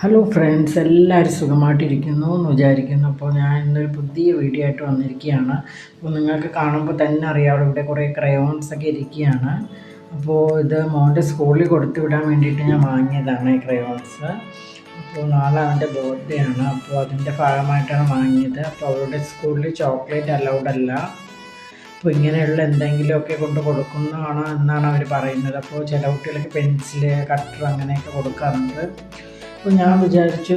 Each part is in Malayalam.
ഹലോ ഫ്രണ്ട്സ് എല്ലാവരും സുഖമായിട്ടിരിക്കുന്നു എന്ന് വിചാരിക്കുന്നു. അപ്പോൾ ഞാൻ ഇന്നൊരു പുതിയ വീഡിയോ ആയിട്ട് വന്നിരിക്കുകയാണ്. അപ്പോൾ നിങ്ങൾക്ക് കാണുമ്പോൾ തന്നെ അറിയാം ഇവിടെ കുറേ ക്രയോൺസ് ഒക്കെ ഇരിക്കുകയാണ്. അപ്പോൾ ഇത് മോന്റെ സ്കൂളിൽ കൊടുത്തു വിടാൻ വേണ്ടിയിട്ട് ഞാൻ വാങ്ങിയതാണ് ഈ ക്രയോൺസ് അപ്പോൾ നാളെ അവന്റെ ബർത്ത്ഡേ ആണ്. അപ്പോൾ അതിന്റെ ഭാഗമായിട്ടാണ് വാങ്ങിയത്. അപ്പോൾ അവരുടെ സ്കൂളിൽ ചോക്ലേറ്റ് അലൗഡ് അല്ല. അപ്പോൾ ഇങ്ങനെയുള്ള എന്തെങ്കിലുമൊക്കെ കൊണ്ട് കൊടുക്കുന്നതാണ് എന്നാണ് അവർ പറയുന്നത്. അപ്പോൾ ചില കുട്ടികൾക്ക് പെൻസിൽ കട്ടർ അങ്ങനെയൊക്കെ കൊടുക്കാറുണ്ട്. അപ്പോൾ ഞാൻ വിചാരിച്ചു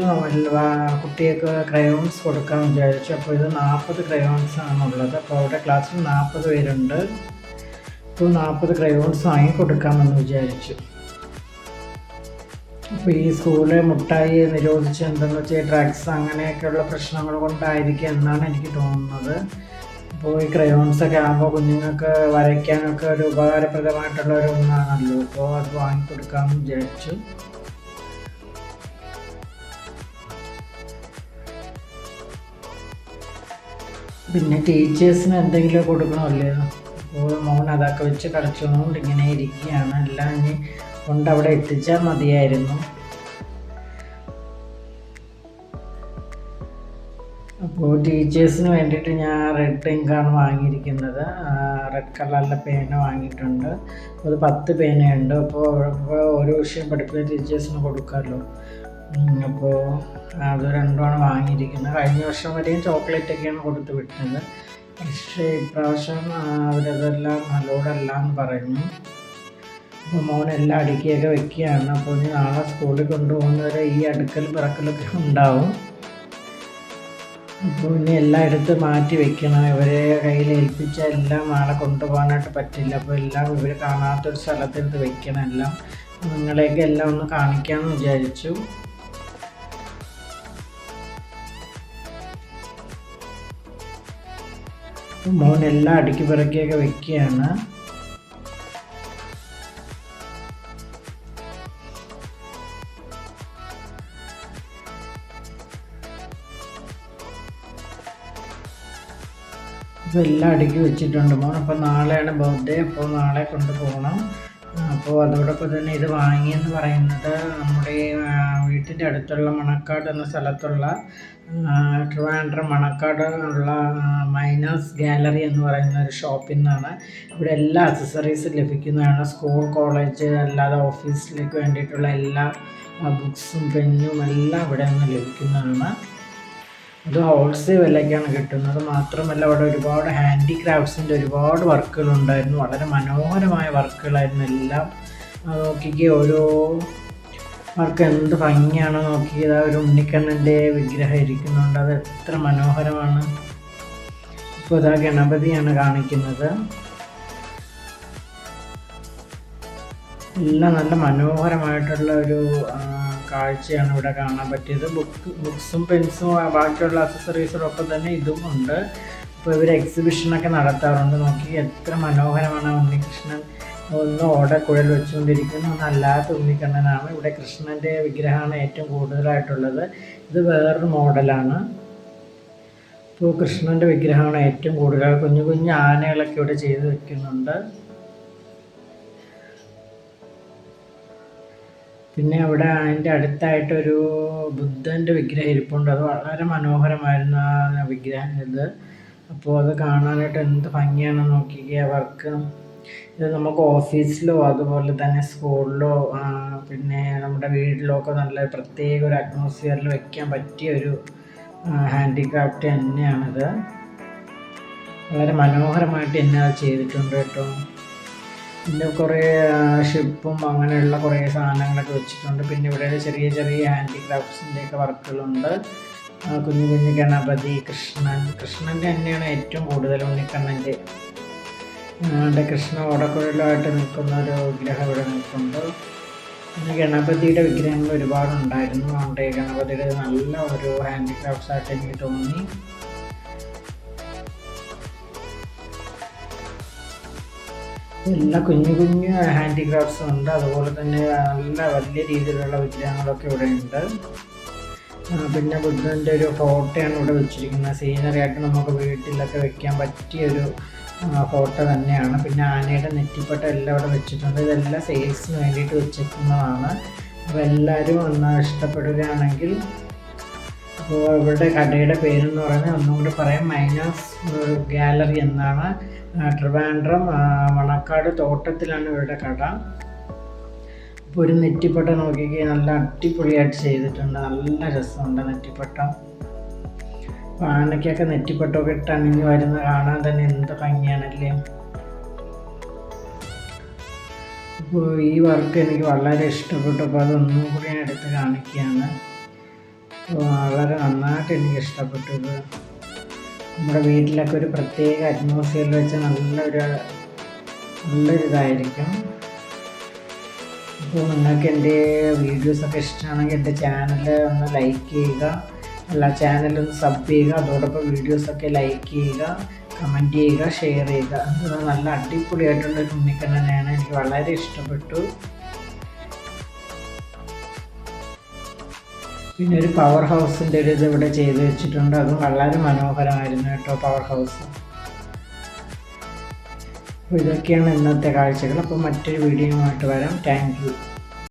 കുട്ടികൾക്ക് ക്രയോൺസ് കൊടുക്കാൻ വിചാരിച്ചു. അപ്പോൾ ഇത് നാൽപ്പത് ക്രയോൺസ് ആണുള്ളത്. അപ്പോൾ അവിടെ ക്ലാസ്സിൽ നാൽപ്പത് പേരുണ്ട്. അപ്പോൾ നാൽപ്പത് ക്രയോൺസ് വാങ്ങി കൊടുക്കാമെന്ന് വിചാരിച്ചു. അപ്പോൾ ഈ സ്കൂളിലെ മുട്ടായി നിരോധിച്ച് എന്തെന്ന് വെച്ചാൽ ഡ്രഗ്സ് അങ്ങനെയൊക്കെയുള്ള പ്രശ്നങ്ങൾ കൊണ്ടായിരിക്കും എന്നാണ് എനിക്ക് തോന്നുന്നത്. അപ്പോൾ ഈ ക്രയോൺസൊക്കെ ആകുമ്പോൾ കുഞ്ഞുങ്ങൾക്ക് വരയ്ക്കാനൊക്കെ ഒരു ഉപകാരപ്രദമായിട്ടുള്ള ഒരു ഒന്നാണല്ലോ. അപ്പോൾ അത് വാങ്ങിക്കൊടുക്കാമെന്ന് വിചാരിച്ചു. പിന്നെ ടീച്ചേഴ്സിന് എന്തെങ്കിലും കൊടുക്കണമല്ലേ? അപ്പോൾ മോൻ അതൊക്കെ വെച്ച് കളിച്ചുകൊണ്ട് ഇങ്ങനെ ഇരിക്കുകയാണ്. എല്ലാം ഇനി കൊണ്ട് അവിടെ എത്തിച്ചാൽ മതിയായിരുന്നു. അപ്പോൾ ടീച്ചേഴ്സിന് വേണ്ടിയിട്ട് ഞാൻ റെഡ് ഇങ്കാണ് വാങ്ങിയിരിക്കുന്നത്. റെഡ് കളറിലെ പേന വാങ്ങിയിട്ടുണ്ട്. അത് പത്ത് പേനയുണ്ട് അപ്പോൾ ഓരോ വിഷയം പഠിപ്പിക്കുന്ന ടീച്ചേഴ്സിന് കൊടുക്കാമല്ലോ. അപ്പോൾ അത് രണ്ടുമാണ് വാങ്ങിയിരിക്കുന്നത്. കഴിഞ്ഞ വർഷം വരെയും ചോക്ലേറ്റ് ഒക്കെയാണ് കൊടുത്തു വിട്ടത്. പക്ഷേ ഇപ്രാവശ്യം അവരതെല്ലാം നല്ലോടല്ല എന്ന് പറഞ്ഞു അപ്പോൾ മോനെല്ലാം അടുക്കിയൊക്കെ വെക്കുകയാണ്. അപ്പോൾ ഇനി നാളെ സ്കൂളിൽ കൊണ്ടുപോകുന്നവരെ ഈ അടുക്കൽ പിറക്കലൊക്കെ ഉണ്ടാവും. അപ്പോൾ ഇനി എല്ലാം എടുത്ത് മാറ്റി വെക്കണം. ഇവരെ കയ്യിൽ ഏൽപ്പിച്ച എല്ലാം നാളെ കൊണ്ടുപോകാനായിട്ട് പറ്റില്ല. അപ്പോൾ എല്ലാം ഇവർ കാണാത്തൊരു സ്ഥലത്തെടുത്ത് വെക്കണം എല്ലാം. നിങ്ങളെയൊക്കെ എല്ലാം ഒന്ന് കാണിക്കാമെന്ന് വിചാരിച്ചു. മോൻ എല്ലാം അടുക്കി പിറക്കിയൊക്കെ വെക്കുകയാണ്. അപ്പോൾ എല്ലാം അടുക്കി വെച്ചിട്ടുണ്ട്. മോൻ അപ്പോൾ നാളെയാണ് ബർത്ത്ഡേ അപ്പോൾ നാളെ കൊണ്ടുപോകണം അപ്പോൾ അതോടൊപ്പം തന്നെ ഇത് വാങ്ങിയെന്ന് പറയുന്നത് നമ്മുടെ വീട്ടിന്റെ അടുത്തുള്ള മണക്കാട് എന്ന സ്ഥലത്തുള്ള ട്രിവാൻഡ്രം മണക്കാട് ഉള്ള മൈനേഴ്സ് ഗാലറി എന്ന് പറയുന്ന ഒരു ഷോപ്പിൽ നിന്നാണ് ഇവിടെ എല്ലാ അക്സസറീസും ലഭിക്കുന്നതാണ്. സ്കൂൾ കോളേജ് അല്ലാതെ ഓഫീസിലേക്ക് വേണ്ടിയിട്ടുള്ള എല്ലാ ബുക്സും പെന്നും എല്ലാം ഇവിടെ നിന്ന് ലഭിക്കുന്നതാണ്. അത് ഹോൾസെയിൽ വിലയ്ക്കാണ് കിട്ടുന്നത്. മാത്രമല്ല അവിടെ ഒരുപാട് ഹാൻഡിക്രാഫ്റ്റ്സിന്റെ ഒരുപാട് വർക്കുകളുണ്ടായിരുന്നു. വളരെ മനോഹരമായ വർക്കുകളായിരുന്നു എല്ലാം. നോക്കിക്ക് ഓരോ വർക്ക് എന്ത് ഭംഗിയാണ് നോക്കിയത്. ആ ഒരു ഉണ്ണിക്കണ്ണന്റെ വിഗ്രഹം ഇരിക്കുന്നുണ്ട്. അത് എത്ര മനോഹരമാണ്. ഇപ്പോൾ ഇതാ ഗണപതിയാണ് കാണിക്കുന്നത്. എല്ലാം നല്ല മനോഹരമായിട്ടുള്ള ഒരു കാഴ്ചയാണ് ഇവിടെ കാണാൻ പറ്റിയത്. ബുക്ക് ബുക്സും പെൻസും ബാക്കിയുള്ള അക്സസറീസും ഒക്കെ തന്നെ ഇതും ഉണ്ട്. അപ്പോൾ ഇവർ എക്സിബിഷനൊക്കെ നടത്താറുണ്ട്. നോക്കി എത്ര മനോഹരമാണ് ഉണ്ണികൃഷ്ണൻ ഒന്ന് ഓടക്കുഴൽ വെച്ചുകൊണ്ടിരിക്കുന്നു. ഒന്നല്ലാത്ത ഉണ്ണിക്കണ്ണനാണ് ഇവിടെ കൃഷ്ണന്റെ വിഗ്രഹമാണ് ഏറ്റവും കൂടുതലായിട്ടുള്ളത്. ഇത് വേറൊരു മോഡലാണ്. ഇപ്പോൾ കൃഷ്ണന്റെ വിഗ്രഹമാണ് ഏറ്റവും കൂടുതൽ. കുഞ്ഞു കുഞ്ഞു ആനകളൊക്കെ ഇവിടെ ചെയ്ത് വെക്കുന്നുണ്ട്. പിന്നെ അവിടെ അതിന്റെ അടുത്തായിട്ടൊരു ബുദ്ധന്റെ വിഗ്രഹം ഇരിപ്പുണ്ട്. അത് വളരെ മനോഹരമായിരുന്നു ആ വിഗ്രഹം ഇത്. അപ്പോൾ അത് കാണാനായിട്ട് എന്ത് ഭംഗിയാണെന്ന് നോക്കിക്കുക വർക്ക്. ഇത് നമുക്ക് ഓഫീസിലോ അതുപോലെ തന്നെ സ്കൂളിലോ പിന്നെ നമ്മുടെ വീട്ടിലോ ഒക്കെ നല്ല പ്രത്യേക ഒരു അറ്റ്മോസ്ഫിയറിൽ വയ്ക്കാൻ പറ്റിയ ഒരു ഹാൻഡിക്രാഫ്റ്റ് തന്നെയാണിത്. വളരെ മനോഹരമായിട്ട് തന്നെ അത് ചെയ്തിട്ടുണ്ട് കേട്ടോ. പിന്നെ കുറേ ഷിപ്പും അങ്ങനെയുള്ള കുറേ സാധനങ്ങളൊക്കെ വെച്ചിട്ടുണ്ട്. പിന്നെ ഇവിടെ ചെറിയ ചെറിയ ഹാൻഡിക്രാഫ്റ്റ്സിന്റെയൊക്കെ വർക്കുകളുണ്ട്. കുഞ്ഞു കുഞ്ഞു ഗണപതി കൃഷ്ണൻ. കൃഷ്ണന്റെ തന്നെയാണ് ഏറ്റവും കൂടുതൽ ഉണ്ണിക്കണ്ണന്റെ ഞങ്ങളുടെ കൃഷ്ണ ഓടക്കുഴലുമായിട്ട് നിൽക്കുന്ന ഒരു വിഗ്രഹം ഇവിടെ നിൽക്കുന്നുണ്ട് പിന്നെ ഗണപതിയുടെ വിഗ്രഹങ്ങൾ ഒരുപാടുണ്ടായിരുന്നു. അതുകൊണ്ട് ഗണപതിയുടെ നല്ല ഒരു ഹാൻഡിക്രാഫ്റ്റ്സ് ആയിട്ട് എനിക്ക് തോന്നി. എല്ലാ കുഞ്ഞു കുഞ്ഞു ഹാൻഡിക്രാഫ്റ്റ്സും ഉണ്ട്. അതുപോലെ തന്നെ നല്ല വലിയ രീതിയിലുള്ള വിഗ്രഹങ്ങളൊക്കെ ഇവിടെ ഉണ്ട്. പിന്നെ ബുദ്ധന്റെ ഒരു ഫോട്ടോയാണ് ഇവിടെ വെച്ചിരിക്കുന്നത്. സീനറി ആയിട്ട് നമുക്ക് വീട്ടിലൊക്കെ വെക്കാൻ പറ്റിയ ഒരു ഫോട്ടോ തന്നെയാണ്. പിന്നെ ആനയുടെ നെറ്റിപ്പട്ട എല്ലാം ഇവിടെ വെച്ചിട്ടുണ്ട്. ഇതെല്ലാം സെയിൽസിന് വേണ്ടിയിട്ട് വെച്ചിരിക്കുന്നതാണ്. അപ്പോൾ എല്ലാവരും ഒന്ന് ഇഷ്ടപ്പെടുകയാണെങ്കിൽ അപ്പോൾ ഇവരുടെ കടയുടെ പേരെന്ന് പറയുന്നത് ഒന്നും കൂടി പറയാം. മൈനസ് ഗാലറി എന്നാണ്. ട്രിവാൻഡ്രം വളക്കാട് തോട്ടത്തിലാണ് ഇവരുടെ കട അപ്പോൾ ഒരു നെറ്റിപ്പട്ട നോക്കിക്കേ നല്ല അടിപൊളിയായിട്ട് ചെയ്തിട്ടുണ്ട്. നല്ല രസമുണ്ട് നെറ്റിപ്പട്ട. ആനയ്ക്കൊക്കെ നെറ്റിപ്പട്ടമൊക്കെ ഇട്ട് അണിഞ്ഞ് വരുന്ന കാണാൻ തന്നെ എന്ത് ഭംഗിയാണല്ലേ. അപ്പോൾ ഈ വർക്ക് എനിക്ക് വളരെ ഇഷ്ടപ്പെട്ടു. അപ്പോൾ അതൊന്നും കൂടി ഞാൻ എടുത്ത് കാണിക്കുകയാണ്. വളരെ നന്നായിട്ട് എനിക്ക് ഇഷ്ടപ്പെട്ടു നമ്മുടെ വീട്ടിലൊക്കെ ഒരു പ്രത്യേക അറ്റ്മോസ്ഫിയറിൽ വെച്ച് നല്ലൊരു നല്ലൊരു ഇതായിരിക്കും അപ്പോൾ നിങ്ങൾക്ക് എന്റെ വീഡിയോസൊക്കെ ഇഷ്ടമാണെങ്കിൽ എന്റെ ചാനൽ ഒന്ന് ലൈക്ക് ചെയ്യുക. അല്ല ചാനൽ ഒന്ന് സബ് ചെയ്യുക. അതോടൊപ്പം വീഡിയോസൊക്കെ ലൈക്ക് ചെയ്യുക. കമന്റ് ചെയ്യുക ഷെയർ ചെയ്യുക. നല്ല അടിപൊളിയായിട്ടുള്ള ഒരു ഉണ്ണിക്കണ്ണനെയാണ് എനിക്ക് വളരെ ഇഷ്ടപ്പെട്ടു. പിന്നെ ഒരു പവർ ഹൗസിന്റെ ഒരു ഇത് ഇവിടെ ചെയ്ത് വെച്ചിട്ടുണ്ട്. അതും വളരെ മനോഹരമായിരുന്നു കേട്ടോ പവർ ഹൗസ് അപ്പോൾ ഇതൊക്കെയാണ് ഇന്നത്തെ കാഴ്ചകൾ. അപ്പോൾ മറ്റൊരു വീഡിയോയുമായിട്ട് വരാം. താങ്ക്